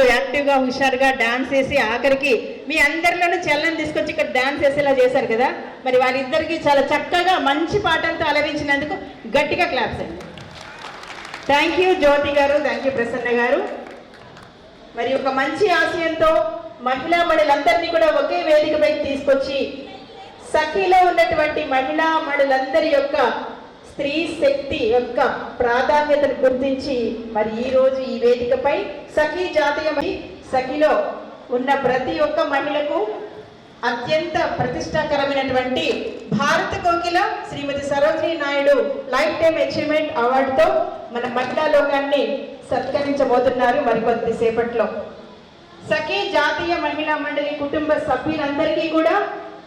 చక్కగా హుషారుగా డాన్స్ చేసి ఆఖరికి మీ అందరిలోనూ చల్లని తీసుకొచ్చి ఇక్కడ డాన్స్ చేసేలా చేశారు కదా? మరి వాళ్ళిద్దరికీ చాలా చక్కగా మంచి పాటలతో అలరించినందుకు గట్టిగా క్లాప్స్ అండి. థ్యాంక్ యూ జ్యోతి గారు. థ్యాంక్ యూ ప్రసన్న గారు. మరి ఒక మంచి ఆశయంతో మహిళా మణులందరినీ కూడా ఒకే వేదికపై తీసుకొచ్చి సఖీలో ఉన్నటువంటి మహిళా మణులందరి యొక్క స్త్రీ శక్తి యొక్క ప్రాధాన్యతను గుర్తించి మరి ఈ రోజు ఈ వేదికపై సఖీ జాతీయ మహి- సఖిలో ఉన్న ప్రతి ఒక్క మహిళకు అత్యంత ప్రతిష్టాకరమైనటువంటి భారత కోకిల Shrimati Sarojini Naidu life time achievement అవార్డుతో మన మహిళా లోకాన్ని సత్కరించబోతున్నారు మరికొద్ది సేపట్లో. సఖీ జాతీయ మహిళా మండలి కుటుంబ సభ్యులందరికీ కూడా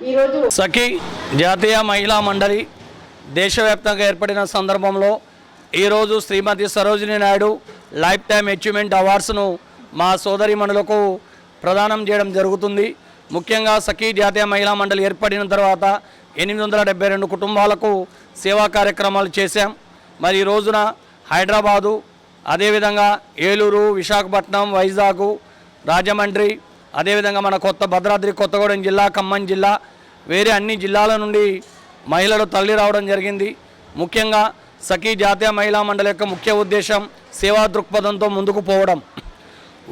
ఈరోజు సఖీ జాతీయ మహిళా మండలి దేశవ్యాప్తంగా ఏర్పడిన సందర్భంలో ఈరోజు Shrimati Sarojini Naidu life time achievement అవార్డ్స్ను మా సోదరిమణులకు ప్రదానం చేయడం జరుగుతుంది. ముఖ్యంగా సఖీ జాతీయ మహిళా మండలి ఏర్పడిన తర్వాత ఎనిమిది వందల డెబ్బై రెండు కుటుంబాలకు సేవా కార్యక్రమాలు చేశాం. మరి ఈ రోజున హైదరాబాదు అదేవిధంగా ఏలూరు విశాఖపట్నం వైజాగ్ రాజమండ్రి అదేవిధంగా మన కొత్త భద్రాద్రి కొత్తగూడెం జిల్లా ఖమ్మం జిల్లా వేరే అన్ని జిల్లాల నుండి మహిళలు తల్లి రావడం జరిగింది. ముఖ్యంగా సఖీ జాతీయ మహిళా మండలి యొక్క ముఖ్య ఉద్దేశం సేవా దృక్పథంతో ముందుకు పోవడం.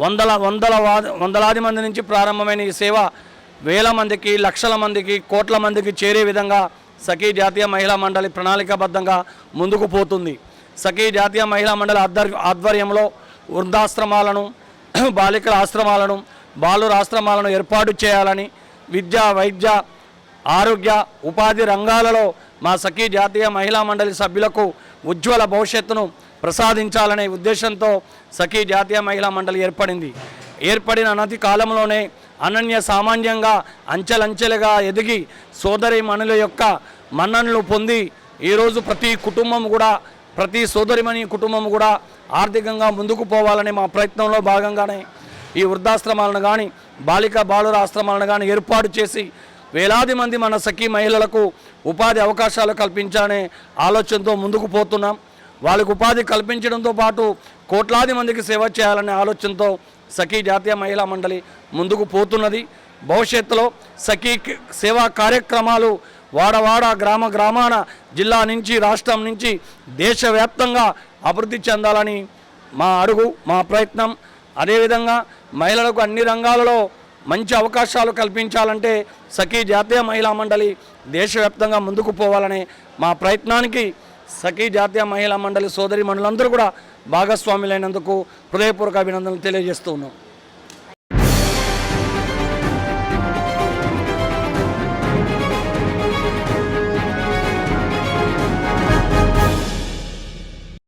వందల వందల వందలాది మంది నుంచి ప్రారంభమైన ఈ సేవ వేల మందికి లక్షల మందికి కోట్ల మందికి చేరే విధంగా సఖీ జాతీయ మహిళా మండలి ప్రణాళికాబద్ధంగా ముందుకు పోతుంది. సఖీ జాతీయ మహిళా మండలి ఆధ్వర్యంలో వృద్ధాశ్రమాలను బాలికల ఆశ్రమాలను బాలుర ఆశ్రమాలను ఏర్పాటు చేయాలని విద్య వైద్య ఆరోగ్య ఉపాధి రంగాలలో మా సఖీ జాతీయ మహిళా మండలి సభ్యులకు ఉజ్వల భవిష్యత్తును ప్రసాదించాలనే ఉద్దేశంతో సఖీ జాతీయ మహిళా మండలి ఏర్పడింది. ఏర్పడిన అనతి కాలంలోనే అనన్య సామాన్యంగా అంచెలంచెలుగా ఎదిగి సోదరి మణుల యొక్క మన్ననలు పొంది ఈరోజు ప్రతి కుటుంబం కూడా ప్రతి సోదరిమణి కుటుంబం కూడా ఆర్థికంగా ముందుకు పోవాలనే మా ప్రయత్నంలో భాగంగానే ఈ వృద్ధాశ్రమాలను కానీ బాలిక బాలుర ఆశ్రమాలను కానీ ఏర్పాటు చేసి వేలాది మంది మన సఖీ మహిళలకు ఉపాధి అవకాశాలు కల్పించాలనే ఆలోచనతో ముందుకు పోతున్నాం. వాళ్ళకు ఉపాధి కల్పించడంతో పాటు కోట్లాది మందికి సేవ చేయాలనే ఆలోచనతో సఖీ జాతీయ మహిళా మండలి ముందుకు పోతున్నది. భవిష్యత్తులో సఖీ సేవా కార్యక్రమాలు వాడవాడ గ్రామ గ్రామాన జిల్లా నుంచి రాష్ట్రం నుంచి దేశవ్యాప్తంగా అభివృద్ధి చెందాలని మా అడుగు మా ప్రయత్నం. అదేవిధంగా మహిళలకు అన్ని రంగాలలో మంచి అవకాశాలు కల్పించాలంటే సఖీ జాతీయ మహిళా మండలి దేశవ్యాప్తంగా ముందుకు పోవాలనే మా ప్రయత్నానికి సఖీ జాతీయ మహిళా మండలి సోదరి మండలందరూ కూడా భాగస్వాములైనందుకు హృదయపూర్వక అభినందనలు తెలియజేస్తూ ఉన్నాం.